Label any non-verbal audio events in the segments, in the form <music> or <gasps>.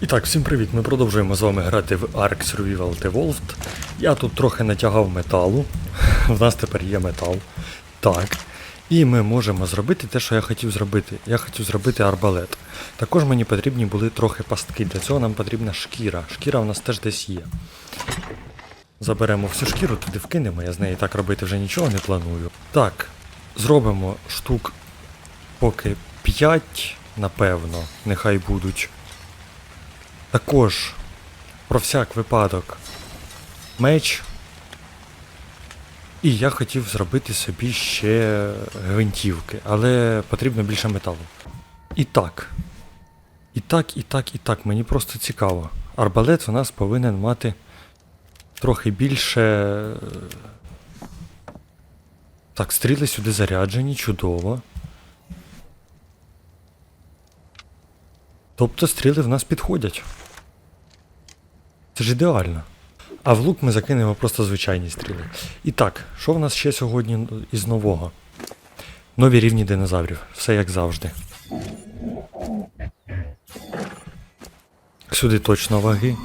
І так, всім привіт! Ми продовжуємо з вами грати в Ark Survival Devolved. Я тут трохи натягав металу. <laughs> В нас тепер є метал. Так. І ми можемо зробити те, що я хотів зробити. Я хотів зробити арбалет. Також мені потрібні були трохи пастки. Для цього нам потрібна шкіра. Шкіра в нас теж десь є. Заберемо всю шкіру, туди вкинемо, я з неї так робити вже нічого не планую. Так, зробимо штук поки 5, напевно, нехай будуть. Також про всяк випадок меч. І я хотів зробити собі ще гвинтівки, але потрібно більше металу. І так. І так, і так, і так. Мені просто цікаво. Арбалет у нас повинен мати трохи більше. Так, стріли сюди заряджені, чудово. Тобто стріли в нас підходять. Це ж ідеально. А в лук ми закинемо просто звичайні стріли. І так, що в нас ще сьогодні із нового? Нові рівні динозаврів. Все як завжди. Сюди точно ваги.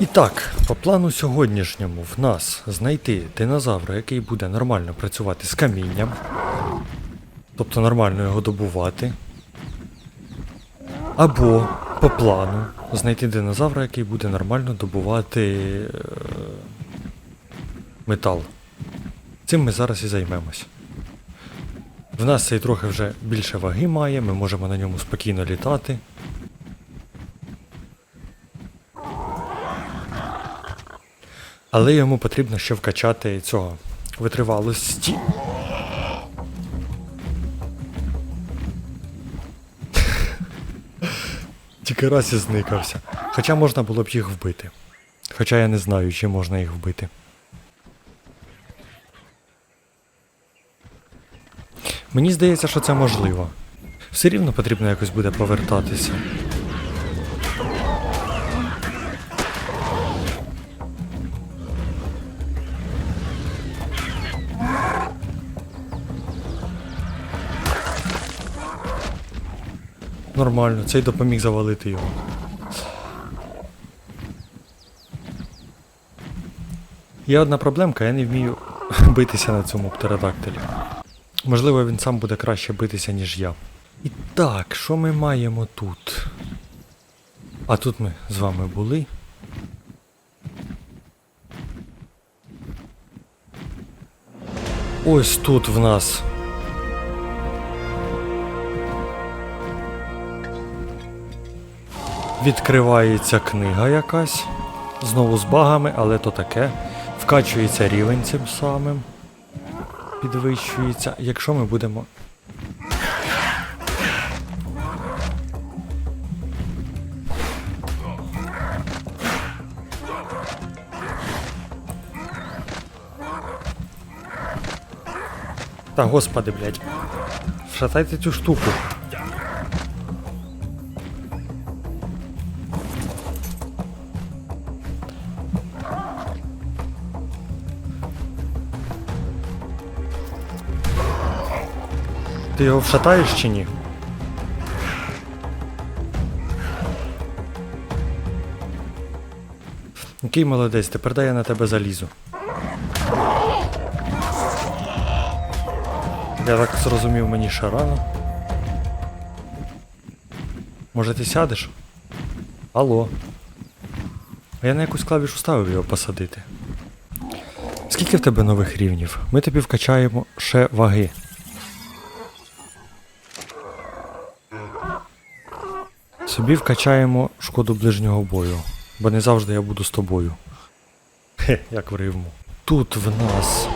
І так, по плану сьогоднішньому в нас знайти динозавра, який буде нормально працювати з камінням. Тобто нормально його добувати. Або по плану знайти динозавра, який буде нормально добувати е, метал. Цим ми зараз і займемось. В нас цей трохи вже більше ваги має, ми можемо на ньому спокійно літати. Але йому потрібно ще вкачати цього витривалості. Тільки раз і зникався. Хоча можна було б їх вбити. Хоча я не знаю, чи можна їх вбити. Мені здається, що це можливо. Все рівно потрібно якось буде повертатися. Нормально, цей допоміг завалити його. Є одна проблемка, я не вмію <laughs> битися на цьому птеродактилі. Можливо, він сам буде краще битися, ніж я. І так, що ми маємо тут? А тут ми з вами були. Ось тут в нас Відкривається книга якась. Знову з багами, але то таке. Вкачується рівень цим самим. Підвищується. Якщо ми будемо. Та господи, блядь. Вшатайте цю штуку. Ти його вшатаєш чи ні? Який молодець, тепер дай я на тебе залізу. Я так зрозумів мені ще рано. Може ти сядеш? Алло. А я на якусь клавішу ставив його посадити. Скільки в тебе нових рівнів? Ми тобі вкачаємо ще ваги. Собі вкачаємо шкоду ближнього бою, бо не завжди я буду з тобою. Хе, як в Риму. Тут в нас.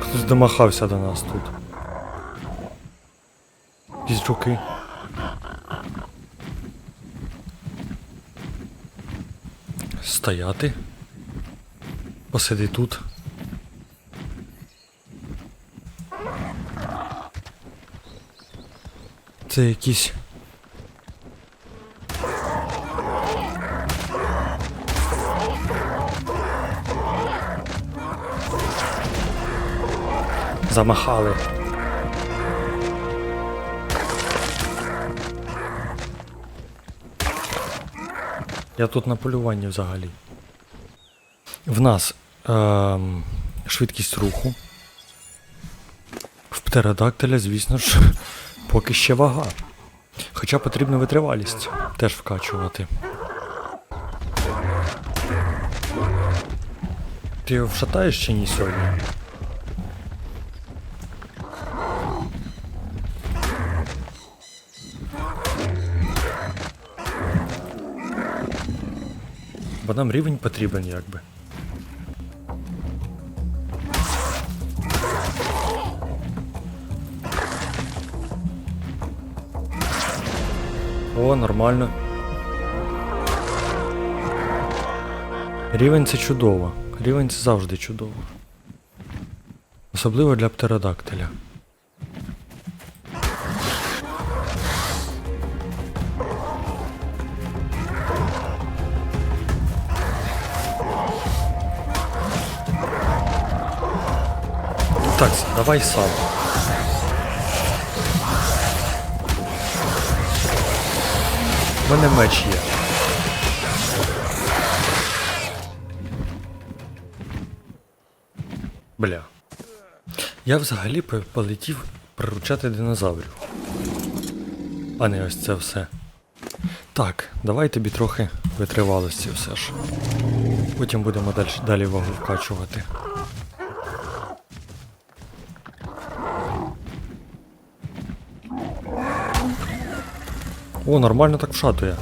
Хтось домахався до нас тут. Жуки. Стояти. Посиди тут. Це якісь. Замахали. Я тут на полюванні взагалі. В нас е швидкість руху. В птеродактиля, звісно ж поки ще вага. Хоча потрібна витривалість теж вкачувати. Ти вшатаєш чи ні сьогодні? Бо нам рівень потрібен якби. О, нормально. Рівень це чудово. Рівень це завжди чудово. Особливо для птеродактиля. Так, давай сам. У мене меч є. Бля. Я взагалі полетів приручати динозаврів. А не ось це все. Так, давай тобі трохи витривалості все ж. Потім будемо далі, далі вагу вкачувати. О, нормально так вшатує.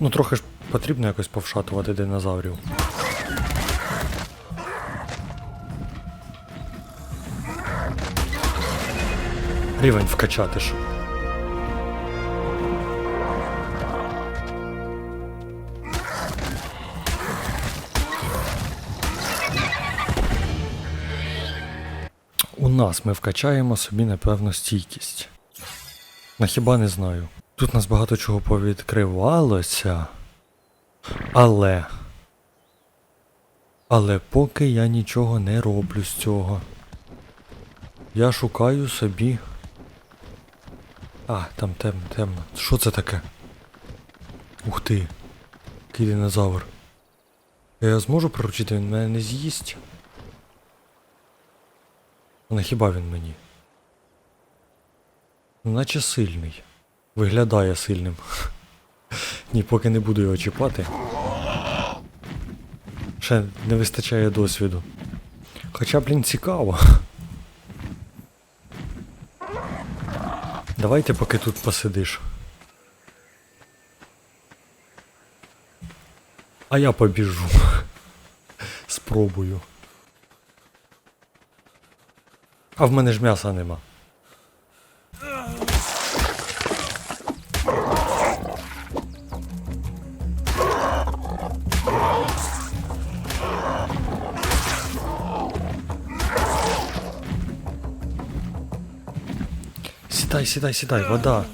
Ну, трохи ж потрібно якось повшатувати динозаврів. Рівень вкачати ж. Нас ми вкачаємо собі, напевно, стійкість. Ну хіба не знаю. Тут нас багато чого повідкривалося. Але. Але поки я нічого не роблю з цього. Я шукаю собі. А, там темно, темно. Що це таке? Ух ти. Який динозавр. Я зможу приручити, він мене не з'їсть. Але хіба він мені? Ну, наче сильний. Виглядає сильним. <laughs> Ні, поки не буду його чіпати. Ще не вистачає досвіду. Хоча, блін, цікаво. Давайте поки тут посидиш. А я побіжу. <laughs> Спробую. А в мене ж м'яса нема. Сідай, сідай, сідай, вода.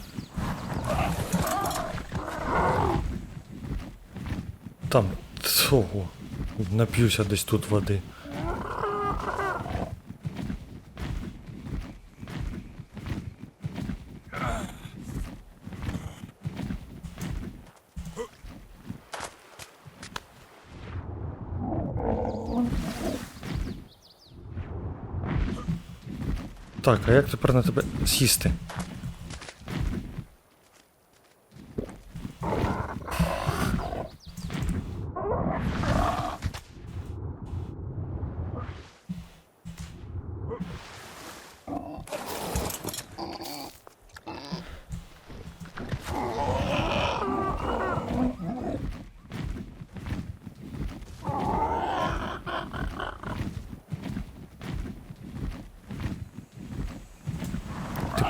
Там цього. Нап'юся десь тут води. Так, а як тепер на тебе сісти?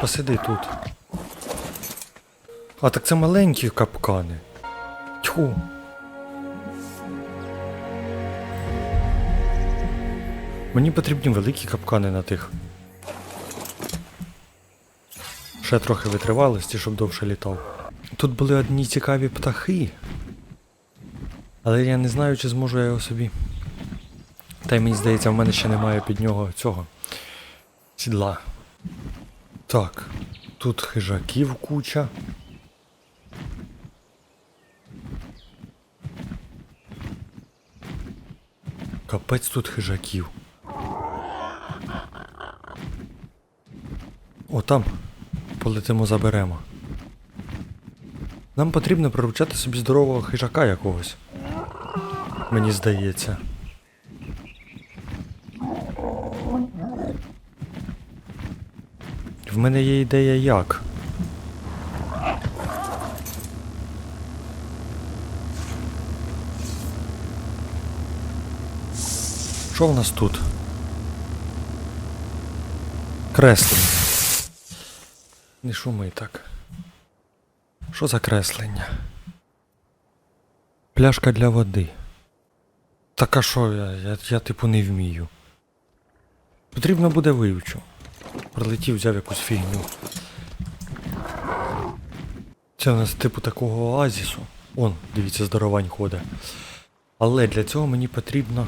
Посиди тут. А так це маленькі капкани. Тьху. Мені потрібні великі капкани на тих. Ще трохи витривалості, щоб довше літав. Тут були одні цікаві птахи. Але я не знаю, чи зможу я його собі Та й мені здається, в мене ще немає під нього цього сідла. Так, тут хижаків куча. Капець тут хижаків. О, там. Полетимо заберемо. Нам потрібно приручати собі здорового хижака якогось. Мені здається. Мене є ідея як. Що в нас тут? Креслення. Не шуми так. Що за креслення? Пляшка для води. Так а що я, я, я типу не вмію. Потрібно буде вивчу. Прилетів, взяв якусь фігню. Це у нас типу такого оазісу. Он, дивіться, здоровань ходить. Але для цього мені потрібно.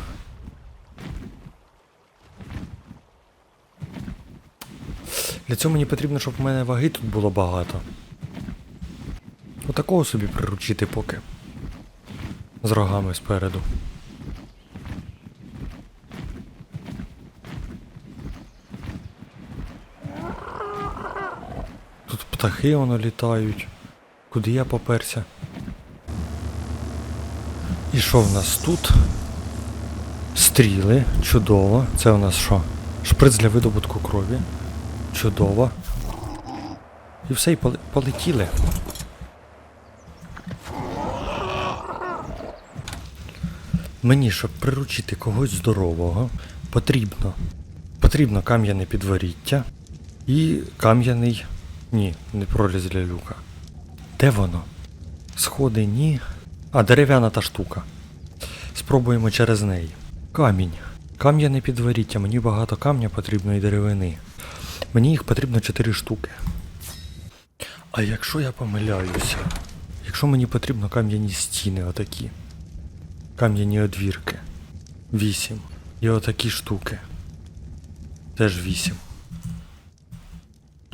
Для цього мені потрібно, щоб в мене ваги тут було багато. Отакого собі приручити поки. З рогами спереду. Тут птахи воно літають. Куди я поперся? І що в нас тут? Стріли, чудово. Це у нас що? Шприц для видобутку крові. Чудово. І все, і полетіли. Мені, щоб приручити когось здорового, потрібно. Потрібно кам'яне підворіття і кам'яний. Ні, не проліз для люка. Де воно? Сходи ні. А, дерев'яна та штука. Спробуємо через неї. Камінь. Кам'яне підворіття. Мені багато камня потрібно і деревини. Мені їх потрібно 4 штуки. А якщо я помиляюся? Якщо мені потрібно кам'яні стіни отакі. Кам'яні одвірки. 8. І отакі штуки. Теж 8.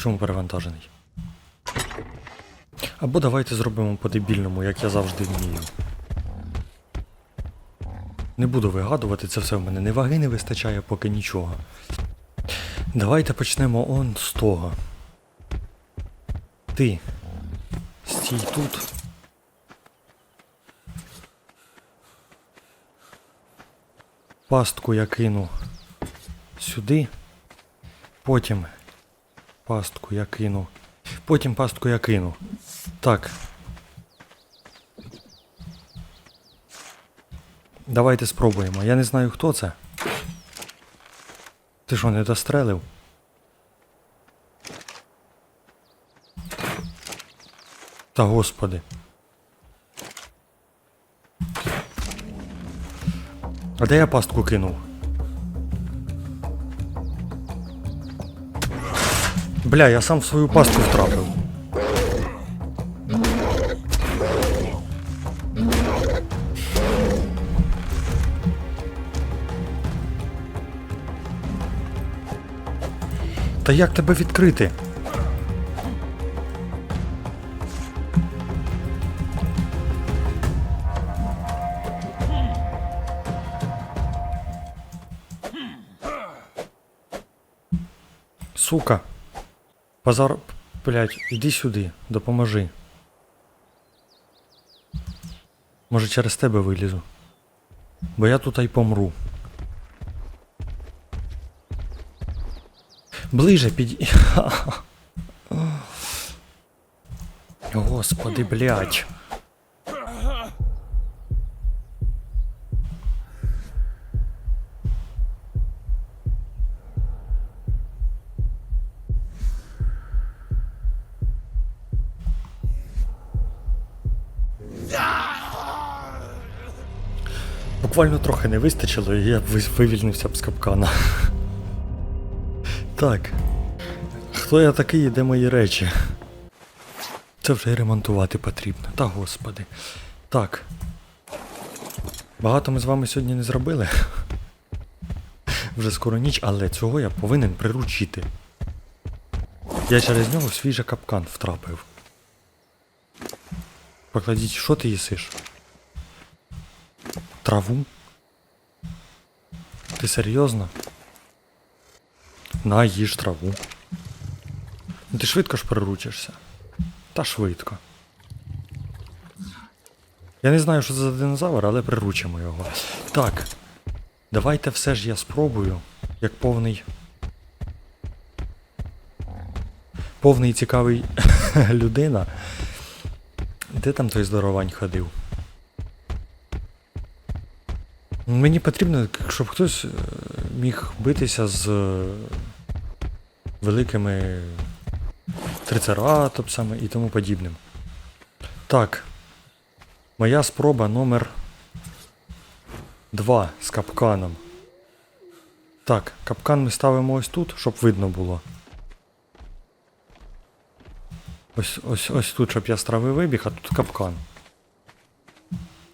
Чому перевантажений? Або давайте зробимо по-дебільному, як я завжди вмію. Не буду вигадувати, це все в мене не ваги не вистачає, поки нічого. Давайте почнемо он з того. Ти. Стій тут. Пастку я кину сюди. Потім пастку я кину. Потім пастку я кину. Так. Давайте спробуємо. Я не знаю хто це. Ти що, не дострелив? Та господи. А де я пастку кинув? Бля, я сам в свою пастку втрапив. Та як тебе відкрити? Сука. Базар. блядь, іди сюди, допоможи. Може через тебе вилізу. Бо я тут й помру. Ближе під... <laughs> Господи, блять. Буквально трохи не вистачило, і я б вивільнився б з капкана. Так. Хто я такий і де мої речі? Це вже й ремонтувати потрібно. Та господи. Так. Багато ми з вами сьогодні не зробили. вже скоро ніч, але цього я повинен приручити. Я через нього в свій же капкан втрапив. Покладіть, що ти їсиш? Траву? Ти серйозно? На, їж траву. Ну ти швидко ж приручишся. Та швидко. Я не знаю, що це за динозавр, але приручимо його. Так. Давайте все ж я спробую, як повний. Повний цікавий <laughs> людина. Де там той здоровань ходив? Мені потрібно, щоб хтось е, міг битися з е, великими трицератопсами і тому подібним. Так. Моя спроба номер 2 з капканом. Так, капкан ми ставимо ось тут, щоб видно було. Ось, ось, ось тут, щоб я з трави вибіг, а тут капкан.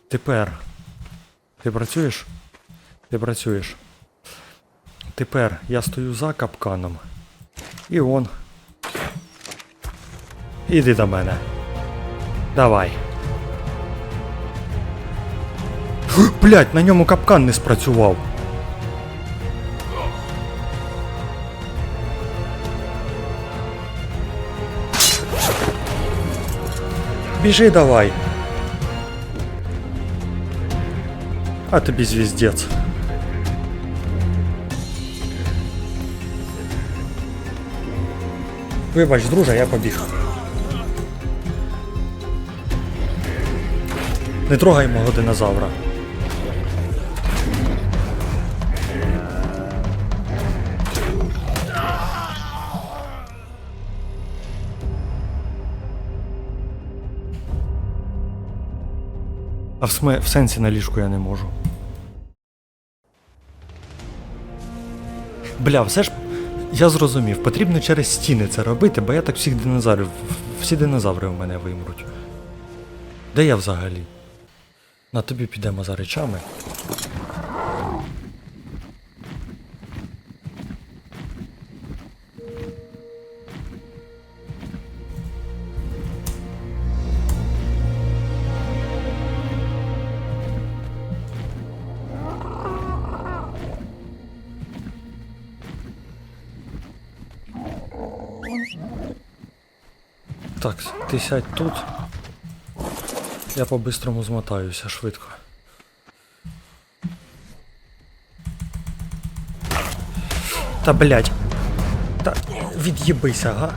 Тепер. Ти працюєш? Ти працюєш. Тепер я стою за капканом. І он. Іди до мене. Давай. <gasps> Блять, на ньому капкан не спрацював. Біжи давай. А тобі звіздець. Вибач, друже, я побіг. Не трогай мого динозавра. А в, сме... в сенсі на ліжку я не можу. Бля, все ж я зрозумів, потрібно через стіни це робити, бо я так всіх динозаврів. Всі динозаври в мене вимруть. Де я взагалі? На тобі підемо за речами. Так, ти сядь тут. Я по-бистрому змотаюся швидко. Та блять. Та від'їбися, га.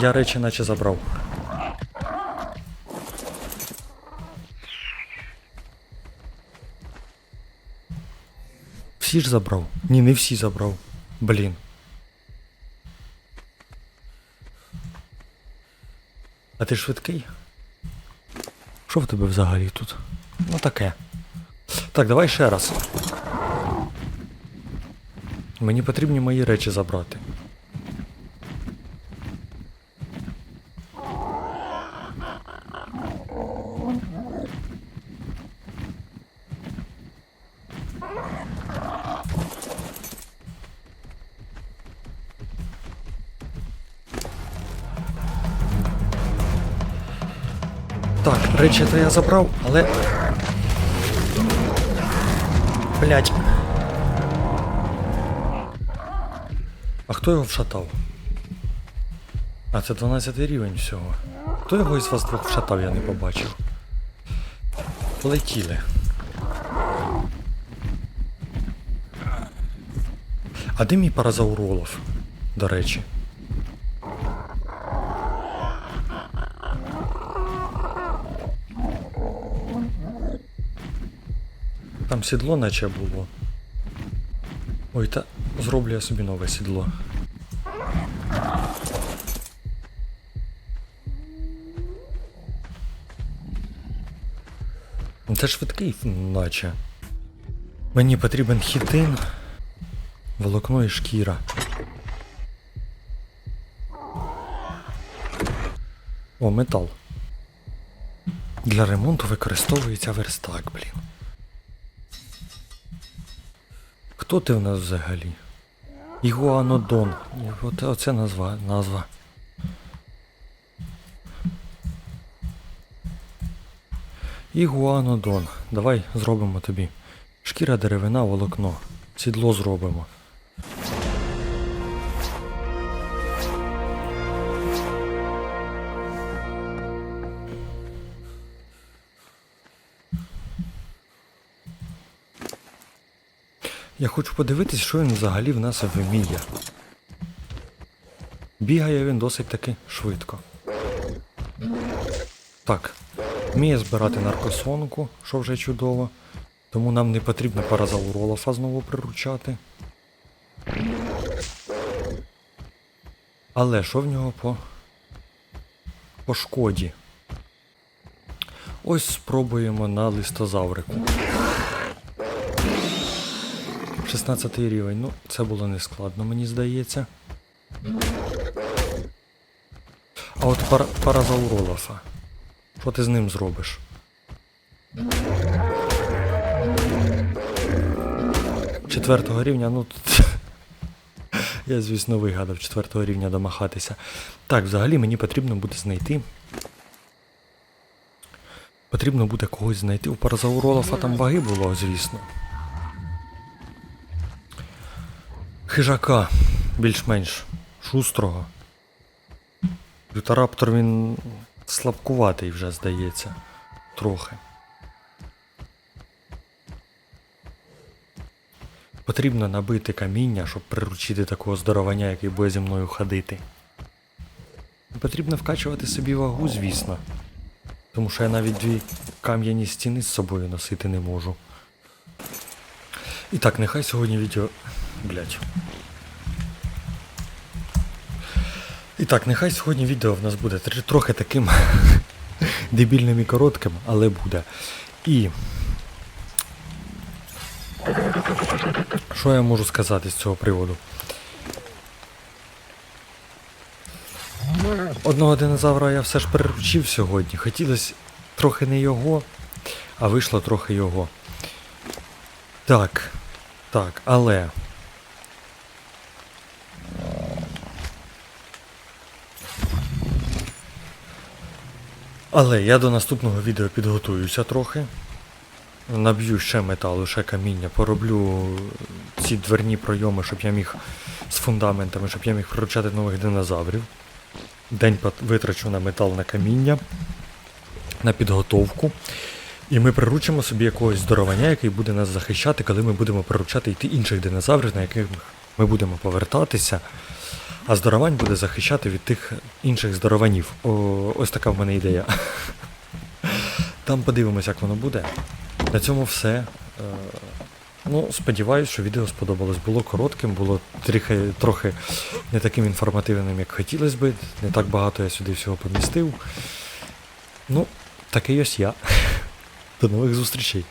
Я речі наче забрав. Всі ж забрав? Ні, не всі забрав. Блін. А ти швидкий? Що в тебе взагалі тут? Ну таке. Так, давай ще раз. Мені потрібні мої речі забрати. Речі то я забрав, але. Блять. А хто його вшатав? А це 12 рівень всього. Хто його із вас двох вшатав, я не побачив. Полетіли. А де мій паразауролов? До речі. Сідло наче було. Ой, та зроблю я собі нове сідло. Ну, Це швидкий, наче. Мені потрібен хітин, волокно і шкіра. О, метал. Для ремонту використовується верстак, блін. Хто ти в нас взагалі? Ігуанодон. От оце назва. назва. Ігуанодон. Давай зробимо тобі. Шкіра деревина, волокно. Сідло зробимо. Я хочу подивитись, що він взагалі в нас вміє. Бігає він досить таки швидко. Так, вміє збирати наркосонку, що вже чудово. Тому нам не потрібно паразауролофа знову приручати. Але що в нього по. по шкоді? Ось спробуємо на листозаврику. 16 рівень. Ну, це було не складно, мені здається. А от пар паразауролофа. Що ти з ним зробиш? Четвертого рівня, ну. <laughs> Я, звісно, вигадав четвертого рівня домахатися. Так, взагалі мені потрібно буде знайти. Потрібно буде когось знайти. У паразауролофа там ваги було, звісно. Хижака більш-менш шустрого. Лютараптор він слабкуватий вже, здається. Трохи. Потрібно набити каміння, щоб приручити такого здоровання, який буде зі мною ходити. Потрібно вкачувати собі вагу, звісно. Тому що я навіть дві кам'яні стіни з собою носити не можу. І так, нехай сьогодні відео. Блять. І так, нехай сьогодні відео в нас буде трохи таким <laughs> дебільним і коротким, але буде. І. Що я можу сказати з цього приводу? Одного динозавра я все ж приручив сьогодні. Хотілося трохи не його, а вийшло трохи його. Так. Так, але. Але я до наступного відео підготуюся трохи. Наб'ю ще металу, ще каміння, пороблю ці дверні пройоми, щоб я міг з фундаментами, щоб я міг приручати нових динозаврів. День витрачу на метал на каміння, на підготовку. І ми приручимо собі якогось здоровання, який буде нас захищати, коли ми будемо приручати йти інших динозаврів, на яких ми будемо повертатися. А здоровань буде захищати від тих інших здорованів. О, ось така в мене ідея. Там подивимося, як воно буде. На цьому все. Е, Ну, сподіваюсь, що відео сподобалось. Було коротким, було трохи, трохи не таким інформативним, як хотілося би. Не так багато я сюди всього помістив. Ну, такий ось я. До нових зустрічей.